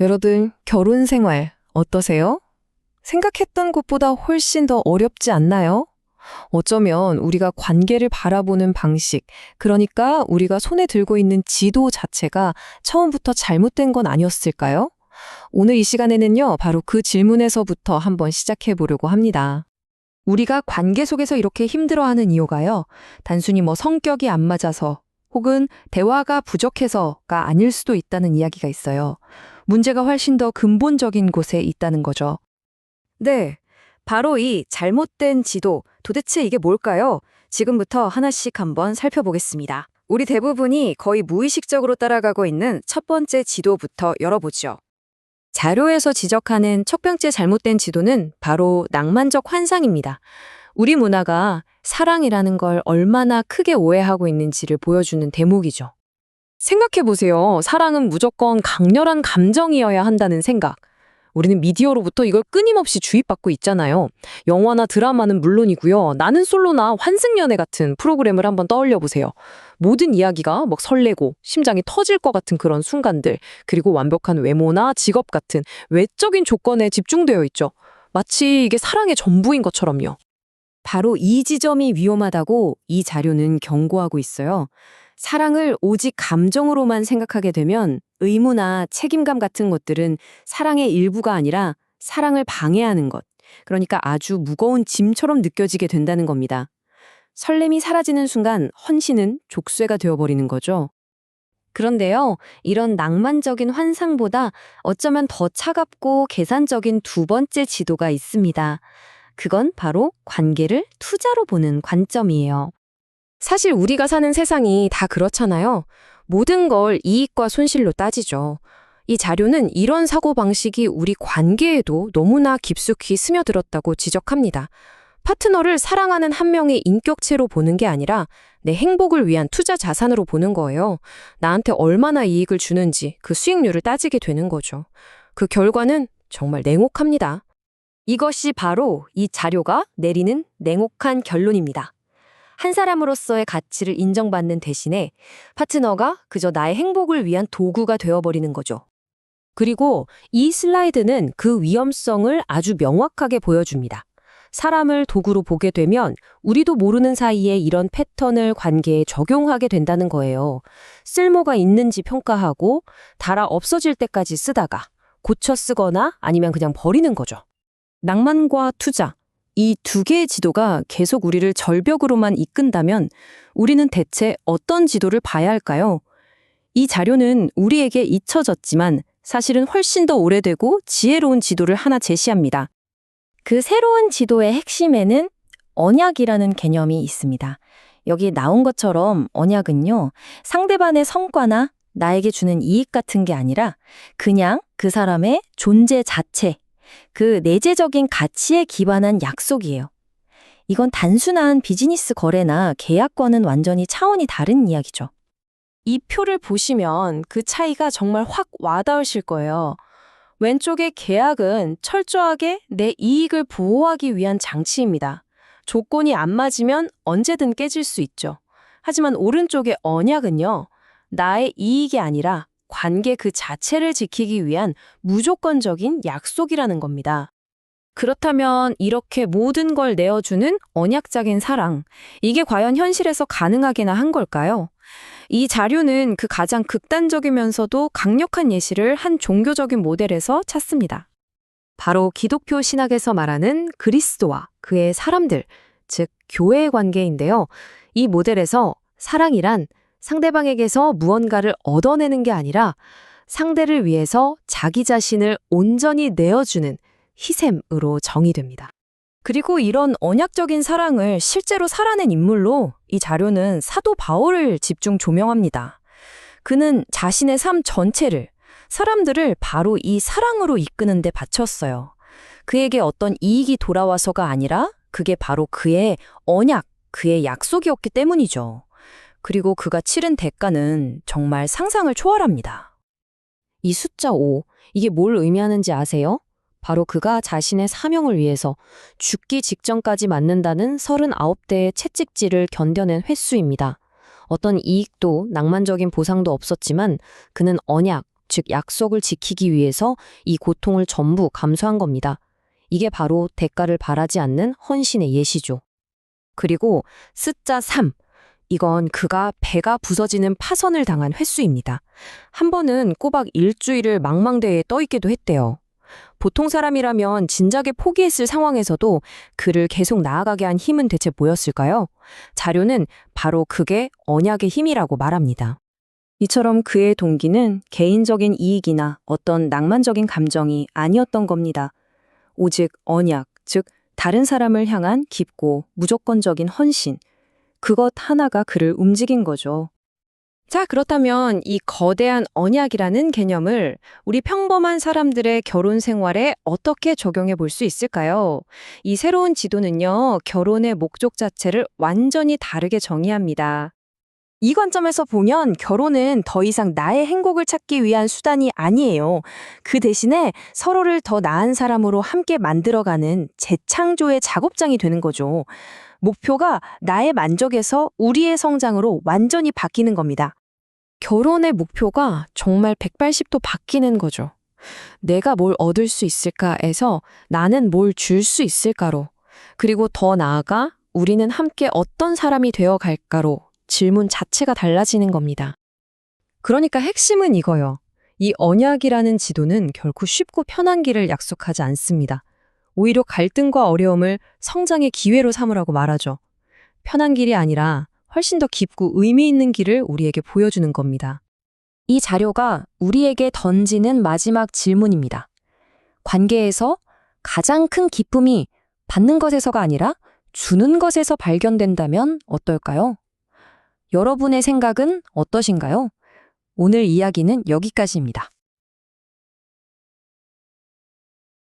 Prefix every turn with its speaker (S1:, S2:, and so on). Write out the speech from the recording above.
S1: 여러분, 결혼 생활 어떠세요? 생각했던 것보다 훨씬 더 어렵지 않나요? 어쩌면 우리가 관계를 바라보는 방식, 그러니까 우리가 손에 들고 있는 지도 자체가 처음부터 잘못된 건 아니었을까요? 오늘 이 시간에는요, 바로 그 질문에서부터 한번 시작해 보려고 합니다. 우리가 관계 속에서 이렇게 힘들어하는 이유가요, 단순히 뭐 성격이 안 맞아서 혹은 대화가 부족해서가 아닐 수도 있다는 이야기가 있어요. 문제가 훨씬 더 근본적인 곳에 있다는 거죠.
S2: 네, 바로 이 잘못된 지도, 도대체 이게 뭘까요? 지금부터 하나씩 한번 살펴보겠습니다. 우리 대부분이 거의 무의식적으로 따라가고 있는 첫 번째 지도부터 열어보죠. 자료에서 지적하는 첫 번째 잘못된 지도는 바로 낭만적 환상입니다. 우리 문화가 사랑이라는 걸 얼마나 크게 오해하고 있는지를 보여주는 대목이죠. 생각해보세요. 사랑은 무조건 강렬한 감정이어야 한다는 생각. 우리는 미디어로부터 이걸 끊임없이 주입받고 있잖아요. 영화나 드라마는 물론이고요. 나는 솔로나 환승연애 같은 프로그램을 한번 떠올려 보세요. 모든 이야기가 막 설레고 심장이 터질 것 같은 그런 순간들, 그리고 완벽한 외모나 직업 같은 외적인 조건에 집중되어 있죠. 마치 이게 사랑의 전부인 것처럼요. 바로 이 지점이 위험하다고 이 자료는 경고하고 있어요. 사랑을 오직 감정으로만 생각하게 되면 의무나 책임감 같은 것들은 사랑의 일부가 아니라 사랑을 방해하는 것, 그러니까 아주 무거운 짐처럼 느껴지게 된다는 겁니다. 설렘이 사라지는 순간 헌신은 족쇄가 되어버리는 거죠. 그런데요, 이런 낭만적인 환상보다 어쩌면 더 차갑고 계산적인 두 번째 지도가 있습니다. 그건 바로 관계를 투자로 보는 관점이에요. 사실 우리가 사는 세상이 다 그렇잖아요. 모든 걸 이익과 손실로 따지죠. 이 자료는 이런 사고방식이 우리 관계에도 너무나 깊숙이 스며들었다고 지적합니다. 파트너를 사랑하는 한 명의 인격체로 보는 게 아니라 내 행복을 위한 투자 자산으로 보는 거예요. 나한테 얼마나 이익을 주는지 그 수익률을 따지게 되는 거죠. 그 결과는 정말 냉혹합니다. 이것이 바로 이 자료가 내리는 냉혹한 결론입니다. 한 사람으로서의 가치를 인정받는 대신에 파트너가 그저 나의 행복을 위한 도구가 되어버리는 거죠. 그리고 이 슬라이드는 그 위험성을 아주 명확하게 보여줍니다. 사람을 도구로 보게 되면 우리도 모르는 사이에 이런 패턴을 관계에 적용하게 된다는 거예요. 쓸모가 있는지 평가하고 달아 없어질 때까지 쓰다가 고쳐 쓰거나 아니면 그냥 버리는 거죠. 낭만과 투자, 이 두 개의 지도가 계속 우리를 절벽으로만 이끈다면 우리는 대체 어떤 지도를 봐야 할까요? 이 자료는 우리에게 잊혀졌지만 사실은 훨씬 더 오래되고 지혜로운 지도를 하나 제시합니다. 그 새로운 지도의 핵심에는 언약이라는 개념이 있습니다. 여기 나온 것처럼 언약은요, 상대방의 성과나 나에게 주는 이익 같은 게 아니라 그냥 그 사람의 존재 자체, 그 내재적인 가치에 기반한 약속이에요. 이건 단순한 비즈니스 거래나 계약과는 완전히 차원이 다른 이야기죠. 이 표를 보시면 그 차이가 정말 확 와닿으실 거예요. 왼쪽의 계약은 철저하게 내 이익을 보호하기 위한 장치입니다. 조건이 안 맞으면 언제든 깨질 수 있죠. 하지만 오른쪽의 언약은요, 나의 이익이 아니라 관계 그 자체를 지키기 위한 무조건적인 약속이라는 겁니다. 그렇다면 이렇게 모든 걸 내어주는 언약적인 사랑, 이게 과연 현실에서 가능하게나 한 걸까요? 이 자료는 그 가장 극단적이면서도 강력한 예시를 한 종교적인 모델에서 찾습니다. 바로 기독교 신학에서 말하는 그리스도와 그의 사람들, 즉 교회의 관계인데요. 이 모델에서 사랑이란 상대방에게서 무언가를 얻어내는 게 아니라 상대를 위해서 자기 자신을 온전히 내어주는 희생으로 정의됩니다. 그리고 이런 언약적인 사랑을 실제로 살아낸 인물로 이 자료는 사도 바울을 집중 조명합니다. 그는 자신의 삶 전체를 사람들을 바로 이 사랑으로 이끄는 데 바쳤어요. 그에게 어떤 이익이 돌아와서가 아니라 그게 바로 그의 언약, 그의 약속이었기 때문이죠. 그리고 그가 치른 대가는 정말 상상을 초월합니다. 이 숫자 5, 이게 뭘 의미하는지 아세요? 바로 그가 자신의 사명을 위해서 죽기 직전까지 맞는다는 39대의 채찍질을 견뎌낸 횟수입니다. 어떤 이익도 낭만적인 보상도 없었지만 그는 언약,
S3: 즉 약속을 지키기 위해서 이 고통을 전부 감수한 겁니다. 이게 바로 대가를 바라지 않는 헌신의 예시죠. 그리고 숫자 3. 이건 그가 배가 부서지는 파선을 당한 횟수입니다. 한 번은 꼬박 일주일을 망망대해에 떠있기도 했대요. 보통 사람이라면 진작에 포기했을 상황에서도 그를 계속 나아가게 한 힘은 대체 뭐였을까요? 자료는 바로 그게 언약의 힘이라고 말합니다.
S2: 이처럼 그의 동기는 개인적인 이익이나 어떤 낭만적인 감정이 아니었던 겁니다. 오직 언약, 즉 다른 사람을 향한 깊고 무조건적인 헌신. 그것 하나가 그를 움직인 거죠.
S1: 자, 그렇다면 이 거대한 언약이라는 개념을 우리 평범한 사람들의 결혼 생활에 어떻게 적용해 볼 수 있을까요? 이 새로운 지도는요, 결혼의 목적 자체를 완전히 다르게 정의합니다.
S2: 이 관점에서 보면 결혼은 더 이상 나의 행복을 찾기 위한 수단이 아니에요. 그 대신에 서로를 더 나은 사람으로 함께 만들어가는 재창조의 작업장이 되는 거죠. 목표가 나의 만족에서 우리의 성장으로 완전히 바뀌는 겁니다.
S1: 결혼의 목표가 정말 180도 바뀌는 거죠. 내가 뭘 얻을 수 있을까에서 나는 뭘 줄 수 있을까로, 그리고 더 나아가 우리는 함께 어떤 사람이 되어 갈까로 질문 자체가 달라지는 겁니다. 그러니까 핵심은 이거요. 이 언약이라는 지도는 결코 쉽고 편한 길을 약속하지 않습니다. 오히려 갈등과 어려움을 성장의 기회로 삼으라고 말하죠. 편한 길이 아니라 훨씬 더 깊고 의미 있는 길을 우리에게 보여주는 겁니다.
S3: 이 자료가 우리에게 던지는 마지막 질문입니다. 관계에서 가장 큰 기쁨이 받는 것에서가 아니라 주는 것에서 발견된다면 어떨까요? 여러분의 생각은 어떠신가요? 오늘 이야기는 여기까지입니다.